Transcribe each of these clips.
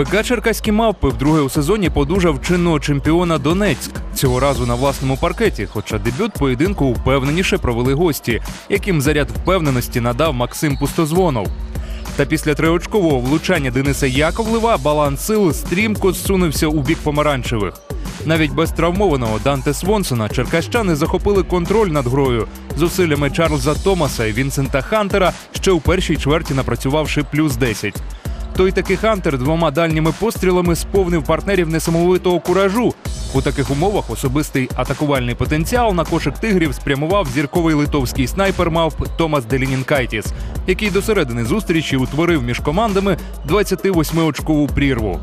БК Черкаські мавпи вдруге у сезоні подужав чинного чемпіона Донецьк. Цього разу на власному паркеті, хоча дебют поєдинку впевненіше провели гості, яким заряд впевненості надав Максим Пустозвонов. Та після триочкового влучання Дениса Яковлева баланс сил стрімко зсунувся у бік помаранчевих. Навіть без травмованого Данте Свонсона черкащани захопили контроль над грою зусиллями Чарльза Томаса і Вінсента Хантера, ще у першій чверті напрацювавши плюс 10. Той таки Хантер двома дальніми пострілами сповнив партнерів несамовитого куражу. У таких умовах особистий атакувальний потенціал на кошик тигрів спрямував зірковий литовський снайпер мавп Томас Делінінкайтіс, який до середини зустрічі утворив між командами 28-очкову прірву.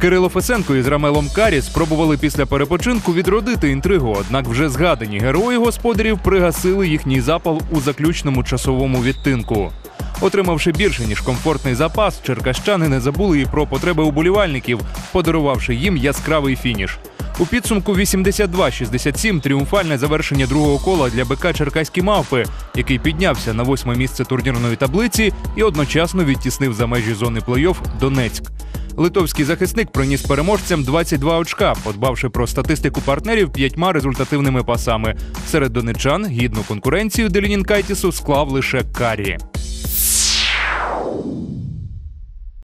Кирило Фесенко із Рамелом Карі спробували після перепочинку відродити інтригу, однак вже згадані герої господарів пригасили їхній запал у заключному часовому відтинку. Отримавши більше ніж комфортний запас, черкащани не забули і про потреби уболівальників, подарувавши їм яскравий фініш. У підсумку 82-67 тріумфальне завершення другого кола для БК Черкаські мавпи, який піднявся на восьме місце турнірної таблиці і одночасно відтіснив за межі зони плей-офф Донецьк. Литовський захисник приніс переможцям 22 очка, подбавши про статистику партнерів п'ятьма результативними пасами. Серед донечан гідну конкуренцію Делінінкайтісу склав лише Карі.